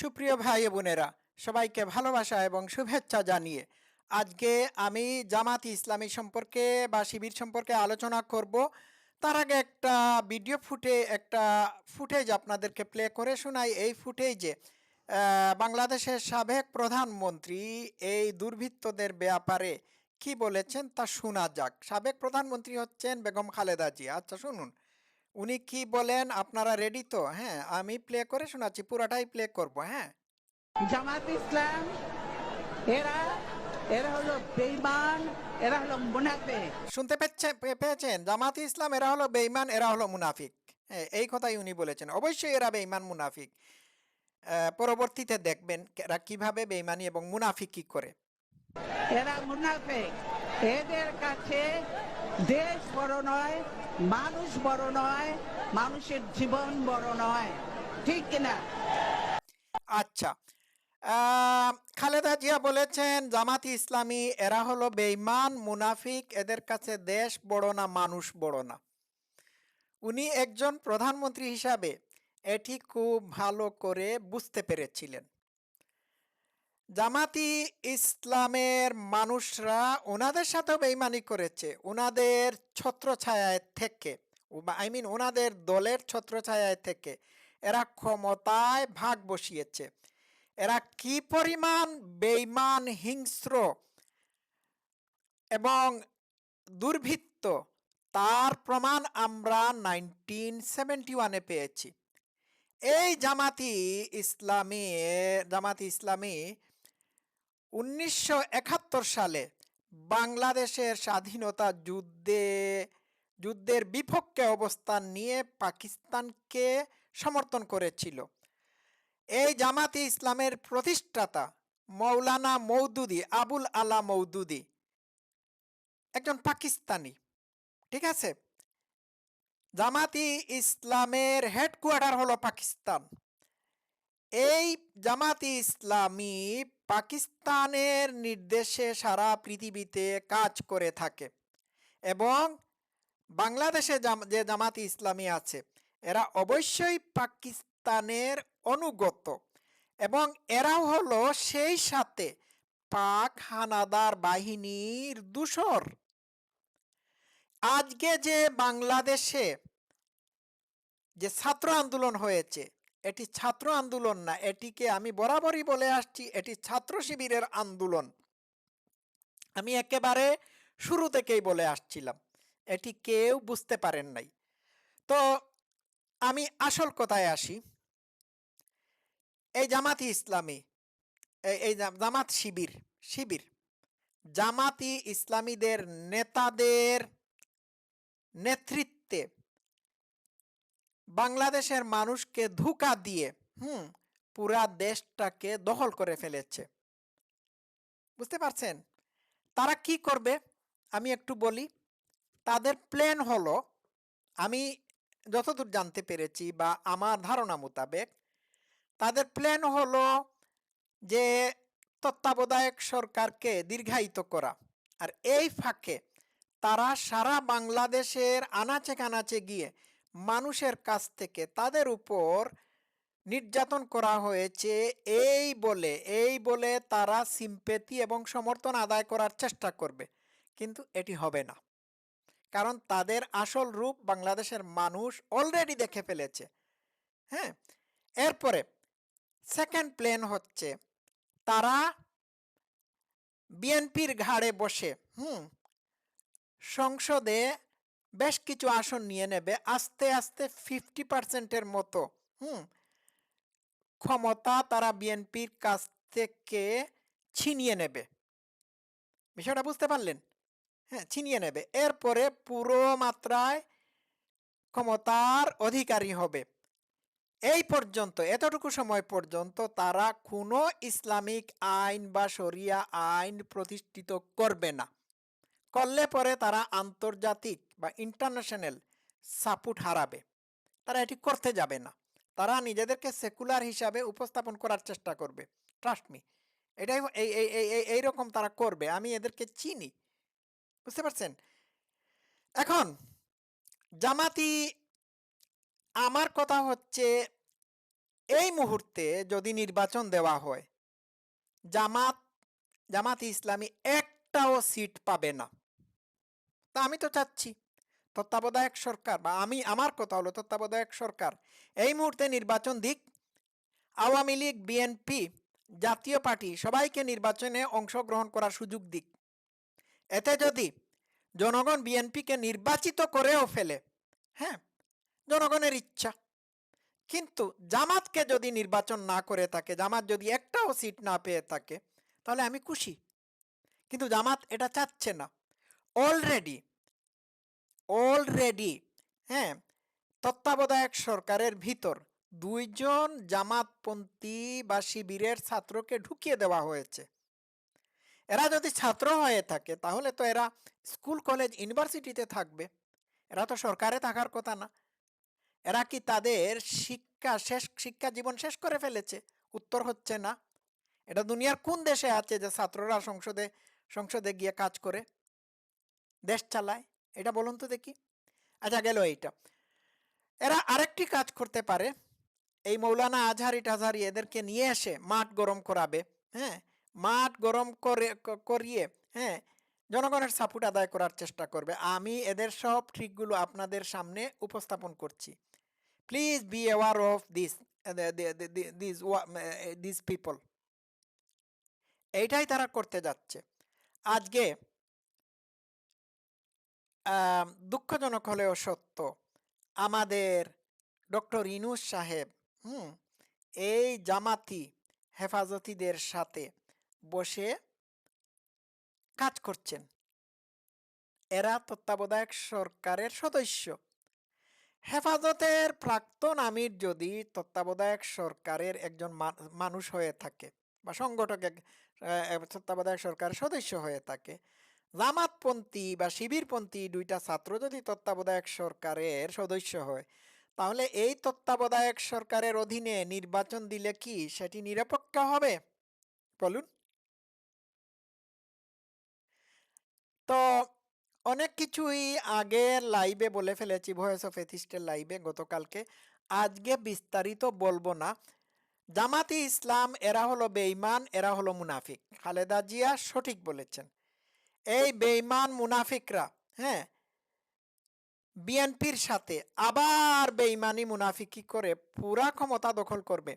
সুপ্রিয় ভাই বোনেরা, সবাইকে ভালোবাসা এবং শুভেচ্ছা জানিয়ে আজকে আমি জামাত ইসলামী সম্পর্কে বা শিবির সম্পর্কে আলোচনা করব। তার আগে একটা ভিডিও ফুটে, একটা ফুটেজ আপনাদেরকে প্লে করে শোনাই। এই ফুটেজে বাংলাদেশের সাবেক প্রধানমন্ত্রী এই দুর্বৃত্তদের ব্যাপারে কি বলেছেন তা শোনা যাক। সাবেক প্রধানমন্ত্রী হচ্ছেন বেগম খালেদা জিয়া। আচ্ছা শুনুন। উনি কি বলেন আপনারা রেডি তো? হ্যাঁ আমি প্লে করে শোনাচ্ছি পুরাটাই প্লে করব হ্যাঁ। জামাত ইসলাম এরা এরা হলো বেইমান এরা হলো মুনাফে শুনতে পেয়েছে- পে- পেয়েছেন? জামাত ইসলাম এরা হলো বেঈমান এরা হলো মুনাফিক। হ্যাঁ এই কথাই উনি বলেছেন। অবশ্যই এরা বেঈমান মুনাফিক। পরবর্তীতে দেখবেন এরা কীভাবে বেঈমানি এবং মুনাফিকি করে। এরা মুনাফে এদের কাছে দেশ বড় নয় মানুষ বড় নয়, মানুষের জীবন বড় নয়। ঠিক কিনা আচ্ছা। খালেদা জিয়া বলেছেন, জামাতি ইসলামী, এরা হলো বেঈমান, মুনাফিক, এদের কাছে দেশ বড় না, মানুষ বড় না। উনি একজন প্রধানমন্ত্রী হিসাবে এটি খুব ভালো করে বুঝতে পেরেছিলেন। জামাতি ইসলামের মানুষরা ওনাদের সাথেও বেইমানি করেছে, ওনাদের ছত্রছায়ায় থেকে। আই মিন ওনাদের দলের ছত্রছায়ায় থেকে। এরা ক্ষমতায় ভাগ বসিয়েছে। এরা কি পরিমাণ বেইমান, হিংস্র এবং দুর্বৃত্ত তার প্রমাণ আমরা নাইনটিন সেভেন্টি ওয়ানে পেয়েছি। এই জামাতি ইসলামী জামাতি ইসলামী উনিশশো একাত্তর সালে বাংলাদেশের স্বাধীনতা যুদ্ধে, যুদ্ধের বিপক্ষে অবস্থান নিয়ে পাকিস্তানকে সমর্থন করেছিল। এই জামাতি ইসলামের প্রতিষ্ঠাতা মৌলানা মৌদুদি আবুল আলা মৌদুদি একজন পাকিস্তানি, ঠিক আছে? জামাতি ইসলামের হেডকোয়ার্টার হলো পাকিস্তান। এই জামাতি ইসলামী পাকিস্তানের নির্দেশে সারা পৃথিবীতে কাজ করে থাকে এবং বাংলাদেশে যে জামাতি ইসলামী আছে, এরা অবশ্যই পাকিস্তানের অনুগত এবং এরাও হলো সেই সাথে পাক হানাদার বাহিনীর দূষর। আজকে যে বাংলাদেশে যে ছাত্র আন্দোলন হয়েছে এটি ছাত্র আন্দোলন না, এটিকে আমি বরাবরই বলে আসছি, এটি ছাত্র শিবিরের আন্দোলন। আমি একেবারে শুরু থেকেই বলে আসছিলাম, এটি কেউ বুঝতে পারেন নাই। তো আমি আসল কথায় আসি। এই জামাতি ইসলামী এই- জামাত শিবির শিবির, জামাতি ইসলামীদের নেতাদের নেতৃত্বে বাংলাদেশের মানুষকে ধোঁকা দিয়ে, হুম, পুরা দেশটাকে দখল করে ফেলেছে। বুঝতে পারছেন? তারা কি করবে? আমি একটু বলি। তাদের প্ল্যান হলো, আমি যতদূর জানতে পেরেছি বা আমার ধারণা মোতাবেক, তাদের প্ল্যান হলো যে তত্ত্বাবধায়ক সরকারকে দীর্ঘায়িত করা। আর এই ফাঁকে তারা সারা বাংলাদেশের আনাচে কানাচে গিয়ে মানুষের কাছ থেকে তাদের উপর নির্যাতন করা হয়েছে। এই বলে এই বলে তারা সিম্পেতি এবং সমর্থন আদায় করার চেষ্টা করবে। কিন্তু এটি হবে না। কারণ তাদের আসল রূপ বাংলাদেশের মানুষ অলরেডি দেখে ফেলেছে। হ্যাঁ? এরপরে সেকেন্ড প্লেন হচ্ছে, তারা বিএনপির ঘাড়ে বসে, হুম, সংসদে বেশ কিছু আসন নিয়ে নেবে, আস্তে আস্তে ফিফটি পার্সেন্টের মতো, হুম? ক্ষমতা তারা বিএনপির কাছ থেকে ছিনিয়ে নেবে। বিষয়টা বুঝতে পারলেন? হ্যাঁ ছিনিয়ে নেবে। এরপরে পুরো মাত্রায় ক্ষমতার অধিকারী হবে। এই পর্যন্ত, এতটুকু সময় পর্যন্ত তারা কোনো ইসলামিক আইন বা শরিয়া আইন প্রতিষ্ঠিত করবে না। করলে পরে তারা আন্তর্জাতিক বা ইন্টারন্যাশনাল সাপোর্ট হারাবে। তারা এটি করতে যাবে না। তারা নিজেদেরকে সেকুলার হিসাবে উপস্থাপন করার চেষ্টা করবে। ট্রাস্ট মি এটাই এই এই এইরকম তারা করবে। আমি এদেরকে চিনি। বুঝতে পারছেন? এখন, জামাতি, আমার কথা হচ্ছে, এই মুহূর্তে যদি নির্বাচন দেওয়া হয়, জামাত, জামাতি ইসলামী একটাও সিট পাবে না। তা আমি তো চাচ্ছি। তত্ত্বাবধায়ক সরকার বা আমি, আমার কথা হলো তত্ত্বাবধায়ক সরকার। এই মুহূর্তে নির্বাচন দিক। আওয়ামী লীগ, বিএনপি, জাতীয় পার্টি সবাইকে নির্বাচনে অংশগ্রহণ করার সুযোগ দিক। এতে যদি জনগণ বিএনপিকে নির্বাচিত করেও ফেলে হ্যাঁ জনগণের ইচ্ছা। কিন্তু জামাতকে যদি নির্বাচন না করে থাকে, জামাত যদি একটাও সিট না পেয়ে থাকে, তাহলে আমি খুশি। কিন্তু জামাত এটা চাচ্ছে না। অলরেডি অলরেডি হ্যাঁ তত্ত্বাবধায়ক সরকারের ভিতর দুইজন জামাতপন্থী বা শিবিরের ছাত্রকে ঢুকিয়ে দেওয়া হয়েছে। এরা যদি ছাত্র হয়ে থাকে, তাহলে তো এরা স্কুল, কলেজ, ইউনিভার্সিটিতে থাকবে। এরা তো সরকারে থাকার কথা না। এরা কি তাদের শিক্ষা শেষ, শিক্ষা জীবন শেষ করে ফেলেছে? উত্তর হচ্ছে না। এটা দুনিয়ার কোন দেশে আছে যে ছাত্ররা সংসদে সংসদে গিয়ে কাজ করে? দেশ চালায়, এটা বলুন তো দেখি। আচ্ছা গেল এইটা। এরা আরেকটি কাজ করতে পারে। এই মৌলানা আজহারি টাজহারি এদেরকে নিয়ে এসে মাঠ গরম করাবে হ্যাঁ? মাঠ গরম করে করিয়ে হ্যাঁ? জনগণের সাপোর্ট আদায় করার চেষ্টা করবে। আমি এদের সব ট্রিকগুলো আপনাদের সামনে উপস্থাপন করছি। Please be aware of this this this people এইটাই তারা করতে যাচ্ছে। আজকে দুঃখজনক হলেও সত্য। আমাদের ডক্টর ইনুস সাহেব, হুম, এই জামাতি হেফাজতিদের সাথে বসে কাজ করছেন। এরা তত্ত্বাবধায়ক সরকারের সদস্য। হেফাজতের প্রাক্তন আমির যদি তত্ত্বাবধায়ক সরকারের একজন মানুষ হয়ে থাকে বা সংগঠক তত্ত্বাবধায়ক সরকারের সদস্য হয়ে থাকে জামাতপন্থী বা শিবিরপন্থী দুইটা ছাত্র যদি তত্ত্বাবধায়ক সরকারের সদস্য হয়, তাহলে এই তত্ত্বাবধায়ক সরকারের অধীনে নির্বাচন দিলে কি সেটি নিরপেক্ষ হবে? বলুন। তো অনেক কিছুই আগের লাইভে বলে ফেলেছি ভয়েস অফ এথিস্টের লাইভে গতকালকে। আজকে বিস্তারিত বলব না। জামাতি ইসলাম, এরা হলো বেঈমান, এরা হলো মুনাফিক। খালেদা জিয়া সঠিক বলেছেন। এই বেঈমান মুনাফিকরা হ্যাঁ? বিএনপির সাথে আবার বেঈমানি মুনাফিকি করে পুরা ক্ষমতা দখল করবে।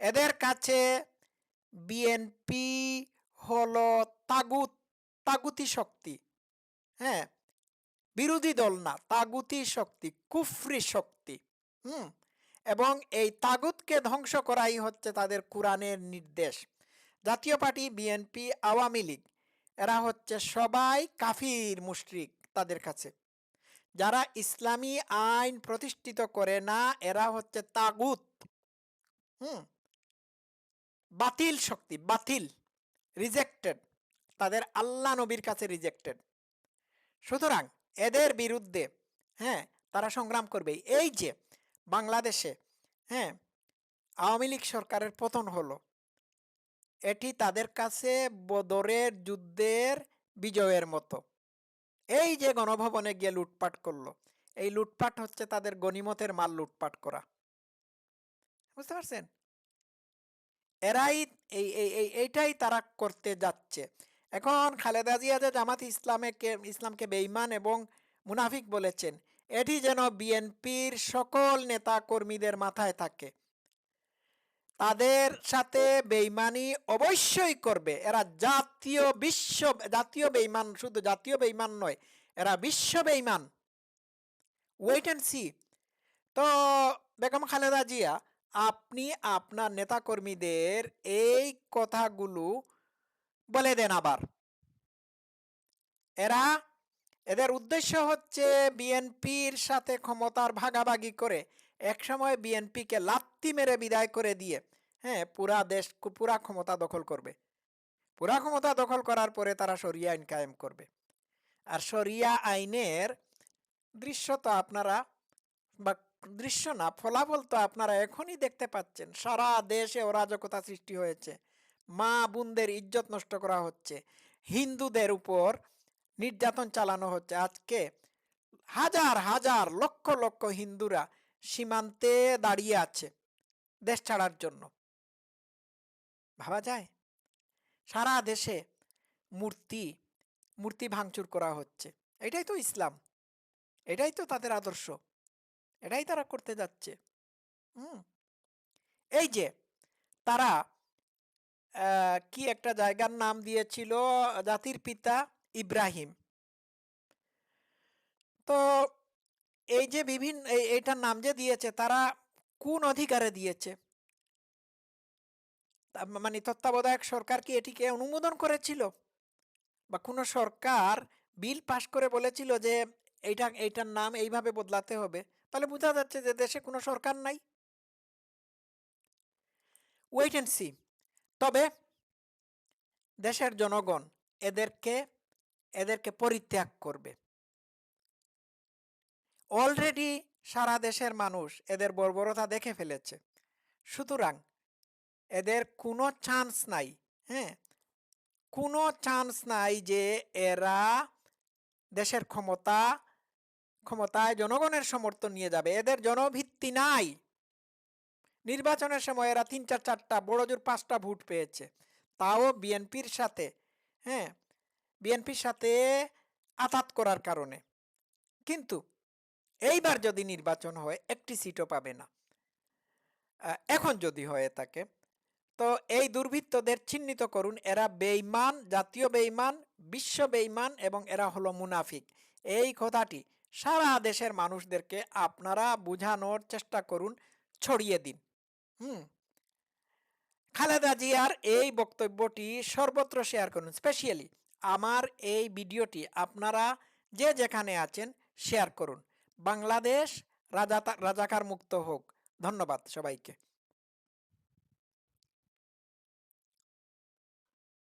এদের কাছে বিএনপি হলো তাগুত, তাগুতি শক্তি হ্যাঁ? বিরোধী দল না, তাগুতি শক্তি, কুফরি শক্তি, হুম? এবং এই তাগুতকে ধ্বংস করাই হচ্ছে তাদের কোরআনের নির্দেশ। জাতীয় পার্টি বিএনপি আওয়ামী লীগ এরা হচ্ছে সবাই কাফির, মুশরিক তাদের কাছে। যারা ইসলামী আইন প্রতিষ্ঠিত করে না, এরা হচ্ছে তাগুত। হুম? বাতিল শক্তি, বাতিল রিজেক্টেড তাদের আল্লাহ নবীর কাছে রিজেক্টেড সুতরাং এদের বিরুদ্ধে হ্যাঁ তারা সংগ্রাম করবে। এই যে, বাংলাদেশে হ্যাঁ আওয়ামী লীগ সরকারের পতন হলো। এটি তাদের কাছে বদরের যুদ্ধের বিজয়ের মতো। এই যে গণভবনে গিয়ে লুটপাট করল, এই লুটপাট হচ্ছে তাদের গণিমতের মাল লুটপাট করা। বুঝতে পারছেন? এরাই এই এই এই, এইটাই তারা করতে যাচ্ছে। এখন খালেদা জিয়া যে জামাত ইসলামকে ইসলামকে বেঈমান এবং মুনাফিক বলেছেন, এটি যেন বিএনপির সকল নেতা কর্মীদের মাথায় থাকে। তাদের সাথে বেইমানি অবশ্যই করবে। এরা জাতীয় বিশ্ব, জাতীয় বেইমান, শুধু জাতীয় বেইমান নয়, এরা বিশ্ব বেইমান। ওয়েট অ্যান্ড সি তো, বেগম খালেদা জিয়া, আপনি আপনার নেতাকর্মীদের এই কথাগুলো বলে দেন আবার। এরা, এদের উদ্দেশ্য হচ্ছে বিএনপির সাথে ক্ষমতার ভাগাভাগি করে একসময় বিএনপিকে লাত্তি মেরে বিদায় করে দিয়ে হ্যাঁ পুরা দেশ পুরা ক্ষমতা দখল করবে। পুরা ক্ষমতা দখল করার পরে তারা সরিয়া আইন কায়েম করবে। আর সরিয়া আইনের দৃশ্য তো আপনারা, বা দৃশ্য না, ফলাফল তো আপনারা এখনই দেখতে পাচ্ছেন। সারা দেশে অরাজকতা সৃষ্টি হয়েছে। মা বোনদের ইজ্জত নষ্ট করা হচ্ছে। হিন্দুদের উপর নির্যাতন চালানো হচ্ছে। আজকে হাজার হাজার লক্ষ লক্ষ হিন্দুরা সীমান্তে দাঁড়িয়ে আছে দেশ ছাড়ার জন্য। ভাবা যায়? সারা দেশে মূর্তি মূর্তি ভাঙচুর করা হচ্ছে। এটাই তো ইসলাম। এটাই তো তাদের আদর্শ। এটাই তারা করতে যাচ্ছে। হুম। এই যে তারা কি একটা জায়গার নাম দিয়েছিল? জাতির পিতা ইব্রাহিম। তো এই যে বিভিন্ন, এই- এইটার নাম যে দিয়েছে, তারা কোন অধিকারে দিয়েছে? মানে তত্ত্বাবধায়ক সরকার কি এটিকে অনুমোদন করেছিল? বা কোনো সরকার বিল পাশ করে বলেছিল যে এইটা, এইটার নাম এইভাবে বদলাতে হবে? তাহলে বোঝা যাচ্ছে যে দেশে কোনো সরকার নাই। ওয়েট অ্যান্ড সি তবে দেশের জনগণ এদেরকে এদেরকে পরিত্যাগ করবে। অলরেডি সারা দেশের মানুষ এদের বর্বরতা দেখে ফেলেছে। সুতরাং এদের কোনো চান্স নাই হ্যাঁ? কোনো চান্স নাই যে এরা দেশের ক্ষমতা, ক্ষমতায় জনগণের সমর্থন নিয়ে যাবে। এদের জনভিত্তি নাই। নির্বাচনের সময় এরা তিন চার চারটা, বড় জোর পাঁচটা ভোট পেয়েছে। তাও বিএনপির সাথে হ্যাঁ? বিএনপির সাথে আঘাত করার কারণে। কিন্তু এইবার যদি নির্বাচন হয়, একটি সিটও পাবে না। এখন যদি হয়ে থাকে, তো এই দুর্বৃত্তদের চিহ্নিত করুন। এরা বেঈমান, জাতীয় বেঈমান, বিশ্ব বেঈমান এবং এরা হলো মুনাফিক। এই কথাটি সারা দেশের মানুষদেরকে আপনারা বোঝানোর চেষ্টা করুন, ছড়িয়ে দিন। হুম? খালেদা জিয়ার এই বক্তব্যটি সর্বত্র শেয়ার করুন। স্পেশালি আমার এই ভিডিওটি আপনারা যে যেখানে আছেন, শেয়ার করুন। বাংলাদেশ রাজা রাজাকার মুক্ত হোক। ধন্যবাদ সবাইকে।